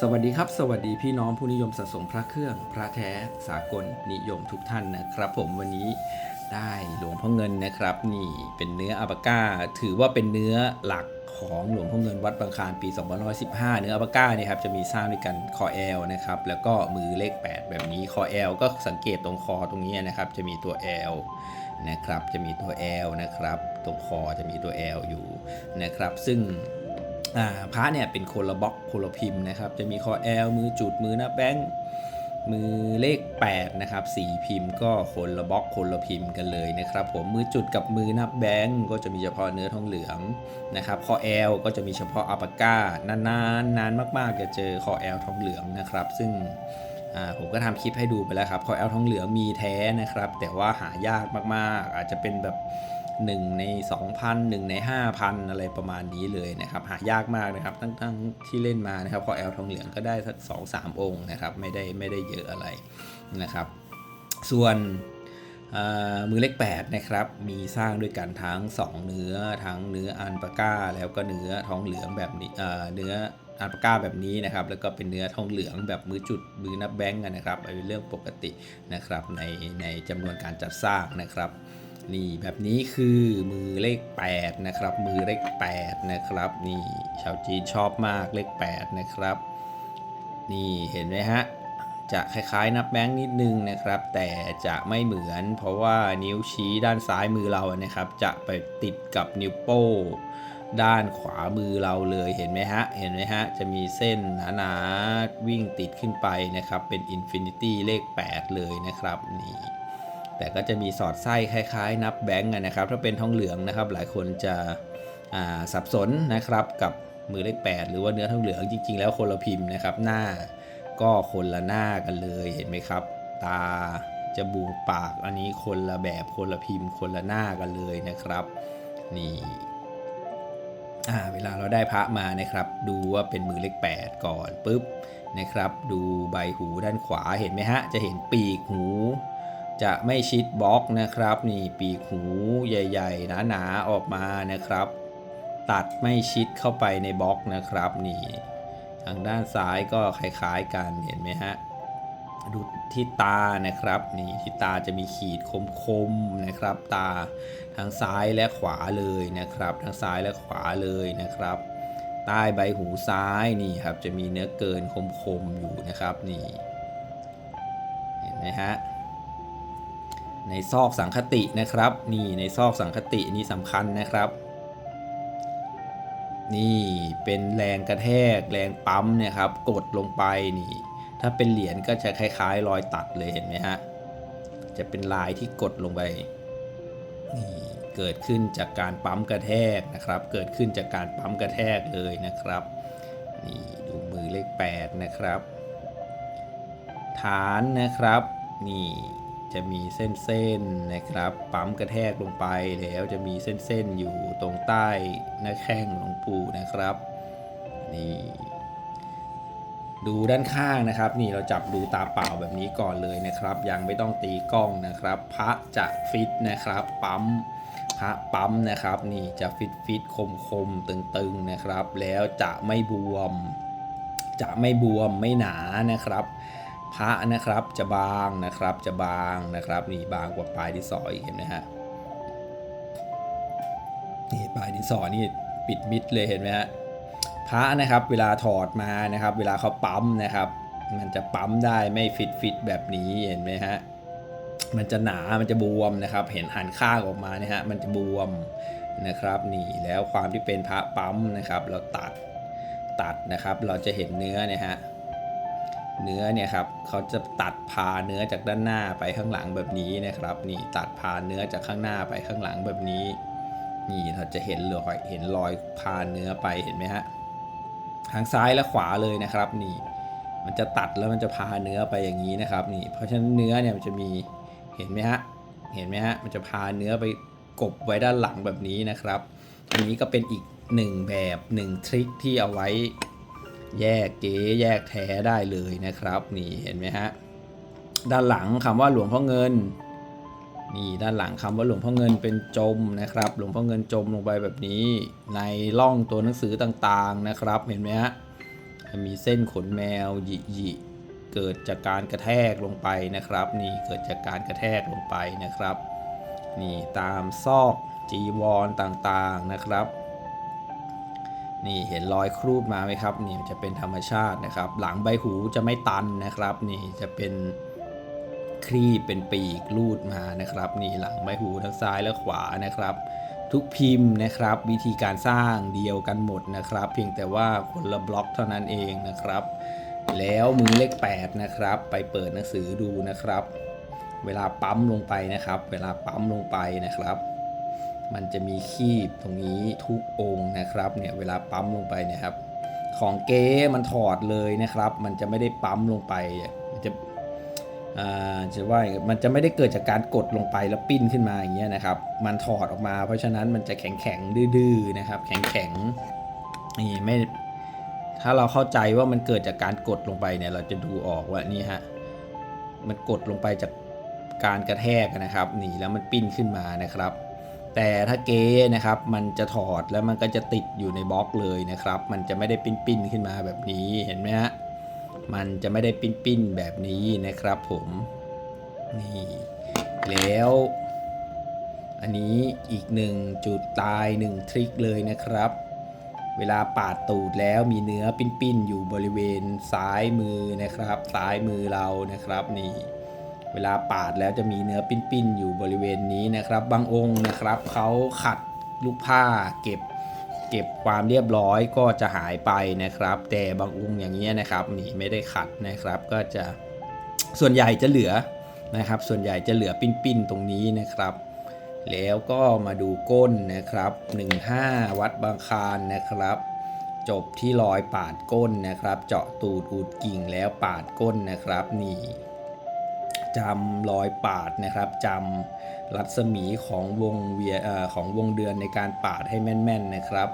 สวัสดีครับ สวัสดีพี่น้องผู้นิยมสะสมพระเครื่อง พระแท้สากลนิยมทุกท่านนะครับ ผมวันนี้ได้หลวงพ่อเงินนะครับ นี่เป็นเนื้ออาบาก้า ถือว่าเป็นเนื้อหลักของหลวงพ่อเงินวัดบางคานปี2515 เนื้ออาบาก้าเนี่ยครับจะมีสร้างด้วยกันคอแอลนะครับแล้วก็มือเลข 8 แบบนี้คอแอลก็สังเกตตรงคอตรงนี้นะครับ จะมีตัว L นะครับจะมีตัว L นะครับ ตรงคอจะมีตัว L อลอยู่นะครับ ซึ่ง พระเนี่ยเป็นคนละบล็อกคนละพิมพ์นะครับ จะมีคอแอลมือจุดมือหน้าแบงค์มือเลข 8 นะครับสีพิมพ์ก็คนละบล็อกคนละพิมพ์กันเลยนะครับ ผมมือจุดกับมือหน้าแบงค์ก็จะมีเฉพาะเนื้อทองเหลืองนะครับคอแอลก็จะมีเฉพาะอัปาก้านานๆ นานมากๆจะเจอคอแอลทองเหลืองนะครับ ซึ่งผมก็ทำคลิปให้ดูไปแล้วครับคอแอลทองเหลืองมีแท้นะครับ แต่ว่าหายากมากๆ อาจจะเป็นแบบ 1 ใน 2,000 1 ใน 5,000 อะไรประมาณนี้เลยนะครับ หายากมากนะครับทั้งทั้งที่เล่นมานะครับคอแอลทองเหลืองก็ได้สักสองสามองค์นะครับ ไม่ได้ไม่ได้เยอะอะไรนะครับ ส่วนมือเลข8นะครับมีสร้างด้วยกันทั้ง 2 เนื้อทั้งเนื้ออันปาก้า แล้วก็เนื้อทองเหลืองแบบนี้เนื้ออันปาก้าแบบนี้นะครับแล้วก็เป็นเนื้อทองเหลืองแบบมือจุดมือนับแบงก์นนะครับเป็นเรื่องปกตินะครับในในจำนวนการจัดสร้างนะครับ นี่แบบนี้คือมือเลข 8 นะครับ มือเลข 8 นะครับ นี่ชาวจีนชอบมากเลข 8 นะครับ นี่เห็นไหมฮะ จะคล้ายๆนับแบงค์นิดนึงนะครับ แต่จะไม่เหมือน เพราะว่านิ้วชี้ด้านซ้ายมือเรานะครับ จะไปติดกับนิ้วโป้งด้านขวามือเราเลยเห็นไหมฮะ เห็นไหมฮะ จะมีเส้นหนาๆวิ่งติดขึ้นไปนะครับ เป็นอินฟินิตี้เลข 8 เลยนะครับ นี่ แต่ก็จะมีสอดไส้คล้ายๆ นับแบงก์นะครับ ถ้าเป็นทองเหลืองนะครับ หลายคนจะสับสนนะครับกับมือเลข8หรือว่าเนื้อทองเหลืองจริง ๆ แล้วคนละพิมพ์นะครับหน้าก็คนละหน้ากันเลยเห็นไหมครับ ตาจมูกปากอันนี้คนละแบบคนละพิมพ์ คนละหน้ากันเลยนะครับนี่เวลาเราได้พระมานะครับ ดูว่าเป็นมือเลข8ก่อนปุ๊บนะครับ ดูใบหูด้านขวาเห็นไหมฮะจะเห็นปีกหู จะไม่ชิดบล็อกนะครับ นี่ปีกหูใหญ่ ๆ หนาๆออกมานะครับ ตัดไม่ชิดเข้าไปในบล็อกนะครับ นี่ ทางด้านซ้ายก็คล้ายๆกันเห็นไหมฮะดูที่ตานะครับ นี่ที่ตาจะมีขีดคมๆนะครับ ตาทางซ้ายและขวาเลยนะครับทั้งซ้ายและขวาเลยนะครับ ใต้ใบหูซ้ายนี่ครับจะมีเนื้อเกินคมๆอยู่นะครับนี่เห็นไหมฮะ ในซอกสังคตินะครับ นี่ในซอกสังคตินี่สำคัญนะครับ นี่เป็นแรงกระแทกแรงปั๊มเนี่ยครับ กดลงไปนี่ ถ้าเป็นเหรียญก็จะคล้ายๆ รอยตัดเลยเห็นไหมฮะจะเป็นลายที่กดลงไปนี่เกิดขึ้นจากการปั๊มกระแทกนะครับ เกิดขึ้นจากการปั๊มกระแทกเลยนะครับนี่ดูมือเลข 8 นะครับ ฐานนะครับนี่ จะมีเส้นๆนะครับ ปั๊มกระแทกลงไปแล้วจะมีเส้นๆอยู่ตรงใต้หน้าแข้งหลวงปู่นะครับนี่ดูด้านข้างนะครับ นี่เราจับดูตาเปล่าแบบนี้ก่อนเลยนะครับ ยังไม่ต้องตีกล้องนะครับ พระจะฟิตนะครับ ปั๊มพระปั๊มนะครับ นี่จะฟิตฟิตคมคมตึงๆนะครับ แล้วจะไม่บวม จะไม่บวมไม่หนานะครับ พระนะครับจะบางนะครับจะบางนะครับนี่บางกว่าปลายดินสออีกเห็นไหมฮะนี่ปลายดินสอนี่ปิดมิดเลยเห็นไหมฮะพระนะครับเวลาถอดมานะครับ เวลาเขาปั๊มนะครับ มันจะปั๊มได้ไม่ฟิตฟิตแบบนี้เห็นไหมฮะมันจะหนา มันจะบวมนะครับ เห็นหันข้างออกมาเนี่ยฮะ มันจะบวมนะครับ นี่แล้วความที่เป็นพระปั๊มนะครับ เราตัดตัดนะครับ เราจะเห็นเนื้อเนี่ยฮะ เนื้อเนี่ยครับเขาจะตัดพาเนื้อจากด้านหน้าไปข้างหลังแบบนี้นะครับนี่ตัดพาเนื้อจากข้างหน้าไปข้างหลังแบบนี้ นี่เราจะเห็นรอยเห็นรอยพาเนื้อไปเห็นไหมฮะทางซ้ายและขวาเลยนะครับนี่มันจะตัดแล้วมันจะพาเนื้อไปอย่างนี้นะครับนี่เพราะฉะนั้นเนื้อเนี่ยมันจะมีเห็นไหมฮะเห็นไหมฮะมันจะพาเนื้อไปกบไว้ด้านหลังแบบนี้นะครับ อันนี้ก็เป็นอีกหนึ่งแบบหนึ่งทริคที่เอาไว้ แยกเก๋แยกแท้ได้เลยนะครับ นี่เห็นไหมฮะด้านหลังคำว่าหลวงพ่อเงินนี่ด้านหลังคำว่าหลวงพ่อเงินเป็นจมนะครับ หลวงพ่อเงินจมลงไปแบบนี้ ในร่องตัวหนังสือต่างๆนะครับ เห็นไหมฮะมีเส้นขนแมวหยิหยิเกิดจากการกระแทกลงไปนะครับ นี่เกิดจากการกระแทกลงไปนะครับ นี่ตามซอกจีวรต่างๆนะครับ นี่เห็นรอยครูดมาไหมครับนี่จะเป็นธรรมชาตินะครับ หลังใบหูจะไม่ตันนะครับ นี่จะเป็นครีบเป็นปีกลูดมานะครับ นี่หลังใบหูทั้งซ้ายและขวานะครับ ทุกพิมพ์นะครับ วิธีการสร้างเดียวกันหมดนะครับ เพียงแต่ว่าคนละบล็อกเท่านั้นเองนะครับ แล้วมือเลข8นะครับ ไปเปิดหนังสือดูนะครับ เวลาปั๊มลงไปนะครับ เวลาปั๊มลงไปนะครับ มันจะมีคีบตรงนี้ทุกองค์นะครับเนี่ยเวลาปั๊มลงไปเนี่ยครับ ของเก๊มันถอดเลยนะครับ มันจะไม่ได้ปั๊มลงไปมันจะจะว่ามันจะไม่ได้เกิดจากการกดลงไปแล้วปิ้นขึ้นมาอย่างเงี้ยนะครับ มันถอดออกมา เพราะฉะนั้นมันจะแข็งแข็งๆดื้อๆนะครับ แข็งแข็งๆนี่ไม่ถ้าเราเข้าใจว่ามันเกิดจากการกดลงไปเนี่ย เราจะดูออกว่านี่ฮะมันกดลงไปจากการกระแทกนะครับนี่แล้วมันปิ้นขึ้นมานะครับ แต่ถ้าเก๊นะครับมันจะถอดแล้วมันก็จะติดอยู่ในบล็อกเลยนะครับ มันจะไม่ได้ปิ้นปิ้นๆขึ้นมาแบบนี้เห็นไหมฮะมันจะไม่ได้ปิ้นปิ้นๆแบบนี้นะครับผมนี่แล้วอันนี้อีกหนึ่งจุดตายหนึ่งทริคเลยนะครับ เวลาปาดตูดแล้วมีเนื้อปิ้นๆอยู่บริเวณซ้ายมือนะครับ ซ้ายมือเรานะครับนี่ เวลาปาดแล้วจะมีเนื้อปิ้นๆอยู่บริเวณนี้นะครับ บางองค์นะครับเขาขัดลูกผ้าเก็บ เก็บความเรียบร้อยก็จะหายไปนะครับ แต่บางองค์อย่างเงี้ยนะครับนี่ไม่ได้ขัดนะครับ ก็จะส่วนใหญ่จะเหลือนะครับ ส่วนใหญ่จะเหลือปิ้นๆตรงนี้นะครับแล้วก็มาดูก้นนะครับ 15 วัดบางคารนะครับ จบที่รอยปาดก้นนะครับ เจาะตูดอูดกิ่งแล้วปาดก้นนะครับนี่ จำรอยปาดนะครับจำรัศมีของวงเวียอของวงเดือนในการปาดให้แม่นๆนะครับ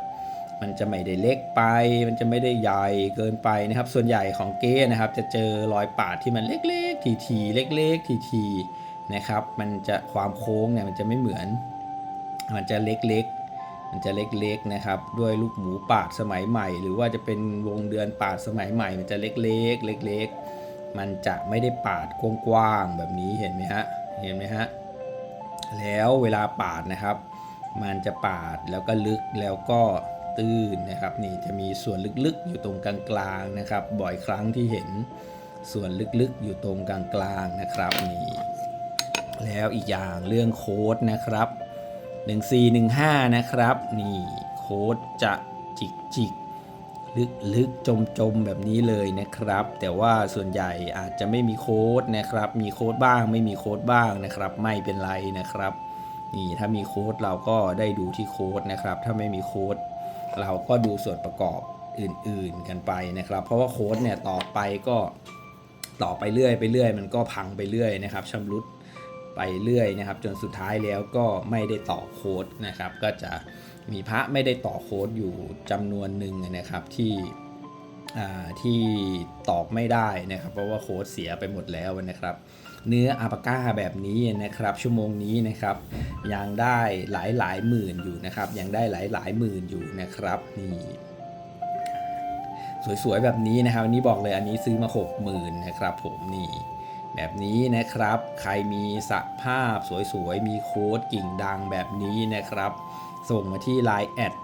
มันจะไม่ได้เล็กไป มันจะไม่ได้ใหญ่เกินไปนะครับ ส่วนใหญ่ของเก้นะครับ จะเจอรอยปาดที่มันเล็กๆ ทีๆเล็ก ๆ ทีๆนะครับ มันจะความโค้งเนี่ยมันจะไม่เหมือน มันจะเล็กๆมันจะเล็กๆนะครับ ด้วยลูกหมูปาดสมัยใหม่ หรือว่าจะเป็นวงเดือนปาดสมัยใหม่ มันจะเล็กๆ เล็กๆ มันจะไม่ได้ปาดกว้างๆแบบนี้เห็นไหมฮะเห็นไหมฮะแล้วเวลาปาดนะครับ มันจะปาดแล้วก็ลึกแล้วก็ตื้นนะครับ นี่จะมีส่วนลึกๆอยู่ตรงกลางๆนะครับ บ่อยครั้งที่เห็นส่วนลึกๆอยู่ตรงกลางๆนะครับนี่แล้วอีกอย่างเรื่องโค้ดนะครับ1415 นะครับ นี่โค้ดจะจิกจิก ลึกลึกจมจมแบบนี้เลยนะครับ แต่ว่าส่วนใหญ่อาจจะไม่มีโค้ดนะครับ มีโค้ดบ้างไม่มีโค้ดบ้างนะครับ ไม่เป็นไรนะครับ นี่ถ้ามีโค้ดเราก็ได้ดูที่โค้ดนะครับ ถ้าไม่มีโค้ดเราก็ดูส่วนประกอบอื่นๆกันไปนะครับ เพราะว่าโค้ดเนี่ยต่อไปก็ต่อไปเรื่อยไปเรื่อยมันก็พังไปเรื่อยนะครับชำรุดไปเรื่อยนะครับ จนสุดท้ายแล้วก็ไม่ได้ต่อโค้ดนะครับ ก็จะ มีพระไม่ได้ต่อโค้ดอยู่จำนวนหนึ่งนะครับที่อ่าที่ตอกไม่ได้นะครับ เพราะว่าโค้ดเสียไปหมดแล้วนะครับ เนื้ออาปาก้าแบบนี้นะครับ ชั่วโมงนี้นะครับ ยังได้หลายหลายหมื่นอยู่นะครับ ยังได้หลายหลายหมื่นอยู่นะครับนี่สวยๆแบบนี้นะครับอันนี้บอกเลยอันนี้ซื้อมา 6 0,000นะครับ ผมนี่ แบบนี้นะครับ ใครมีสภาพสวยๆมีโค้ดกิ่งดังแบบนี้นะครับ ส่งมาที่ Line แอด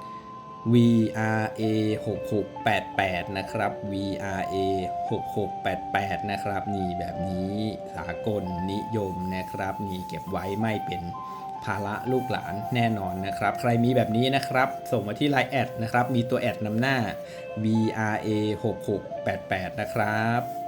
VRA 6688นะครับ VRA 6688นะครับนี่แบบนี้สากลนิยมนะครับนี่เก็บไว้ไม่เป็นภาระลูกหลานแน่นอนนะครับ ใครมีแบบนี้นะครับ ส่งมาที่ Line แอดนะครับ มีตัวแอดนำหน้า VRA 6688นะครับ